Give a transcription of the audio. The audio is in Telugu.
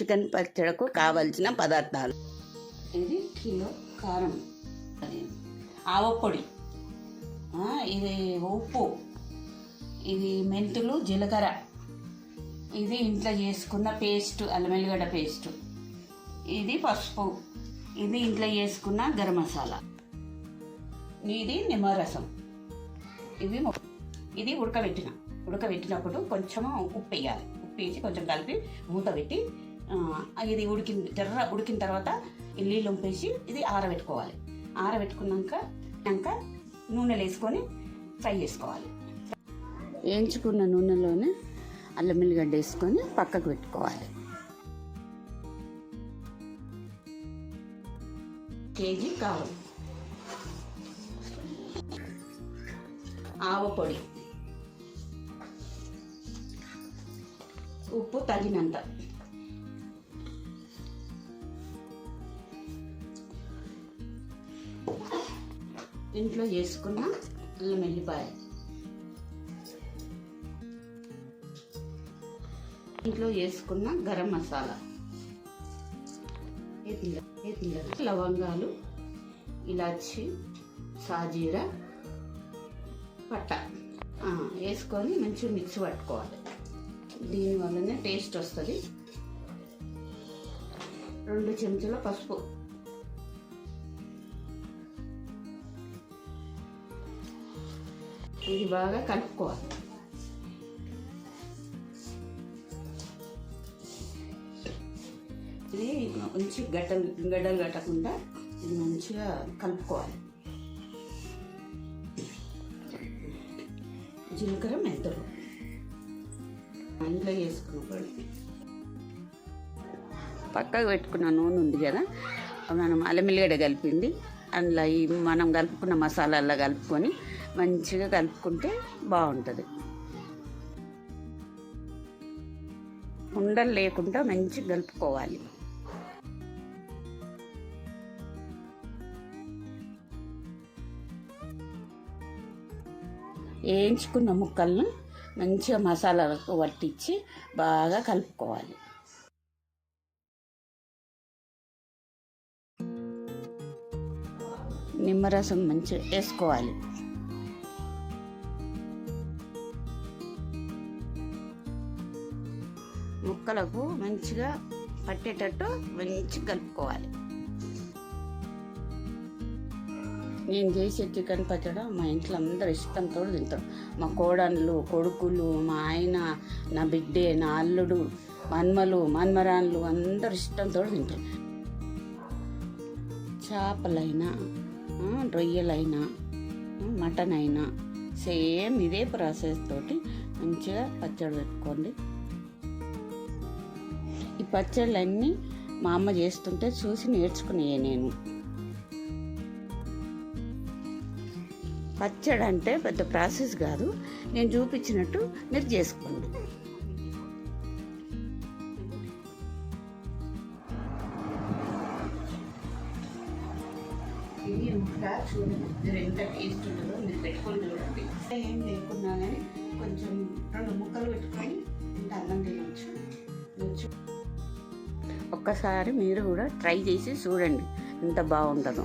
చికెన్ పచ్చడకు కావలసిన పదార్థాలు. ఇది కిలో కారం అది. ఆవపొడి ఇది ఉప్పు. ఇది మెంతులు జీలకర్ర. ఇది ఇంట్లో చేసుకున్న పేస్ట్ అల్లం వెల్లిగడ్డ పేస్ట్. ఇది పసుపు. ఇది ఇంట్లో చేసుకున్న గరం మసాలా. ఇది నిమ్మరసం. ఇవి ఇది ఉడకబెట్టిన. ఉడకబెట్టినప్పుడు కొంచెం ఉప్పు వేయాలి. ఉప్పు వేసి కొంచెం కలిపి మూత పెట్టి ఇది ఉడికిన తెర్ర ఉడికిన తర్వాత ఈ నీళ్ళు ఉంపేసి ఇది ఆరబెట్టుకోవాలి. ఆరబెట్టుకున్నాక ఇంకా నూనెలు వేసుకొని ఫ్రై చేసుకోవాలి. వేయించుకున్న నూనెలోనే అల్లం ఎల్లిగడ్డ వేసుకొని పక్కకు పెట్టుకోవాలి. కేజీ కావాలి ఆవపొడి ఉప్పు తగినంత. ఇంట్లో చేసుకున్న అల్లం వెల్లిపాయ ఇంట్లో చేసుకున్న గరం మసాలా. లవంగాలు ఇలాచి సాజీరా పట్ట. వేసుకొని మంచిగా మిక్స్ పట్టుకోవాలి. దీనివల్లనే టేస్ట్ వస్తుంది. రెండు చెంచాల పసుపు. ఇది బాగా కలుపుకోవాలి. ఇది మంచి గడ్డలు గడ్డలు కట్టకుండా ఇది మంచిగా కలుపుకోవాలి. జీలకర్ర మెంతులు. ఇంట్లో చేసుకున్న పక్కకు పెట్టుకున్న నూనె ఉంది కదా మనం అల్లమిల్లిగడ్డ కలిపింది. అందులో ఈ మనం కలుపుకున్న మసాలాల్లో కలుపుకొని మంచిగా కలుపుకుంటే బాగుంటుంది. ఉండలు లేకుండా మంచిగా కలుపుకోవాలి. వేయించుకున్న ముక్కలను మంచిగా మసాలాలకు పట్టించి బాగా కలుపుకోవాలి. నిమ్మరసం మంచిగా వేసుకోవాలి. ముక్కలకు మంచిగా పట్టేటట్టు మంచిగా కలుపుకోవాలి. నేను చేసే చికెన్ పచ్చడి మా ఇంట్లో అందరూ ఇష్టంతో తింటారు. మా కోడళ్ళు కొడుకులు మా ఆయన నా బిడ్డే నా అల్లుడు మన్మలు మన్మరాన్లు అందరు ఇష్టంతో తింటారు. చేపలైనా రొయ్యలైనా మటన్ అయినా సేమ్ ఇదే ప్రాసెస్ తోటి మంచిగా పచ్చడి పెట్టుకోండి. ఈ పచ్చళ్ళన్నీ మా అమ్మ చేస్తుంటే చూసి నేర్చుకునే నేను. పచ్చడి అంటే పెద్ద ప్రాసెస్ కాదు నేను చూపించినట్టు మీరు చేసుకోండి. ఇది ముక్క చూడండి మీరు ఎంత టేస్ట్ ఉంటుందో మీరు పెట్టుకొని చూడండి. ఏం లేకున్నా కానీ కొంచెం రెండు ముక్కలు పెట్టుకొని ఇంత అన్నం తినవచ్చు ఒక్కసారి మీరు కూడా ట్రై చేసి చూడండి. ఎంత బాగుంటుందో.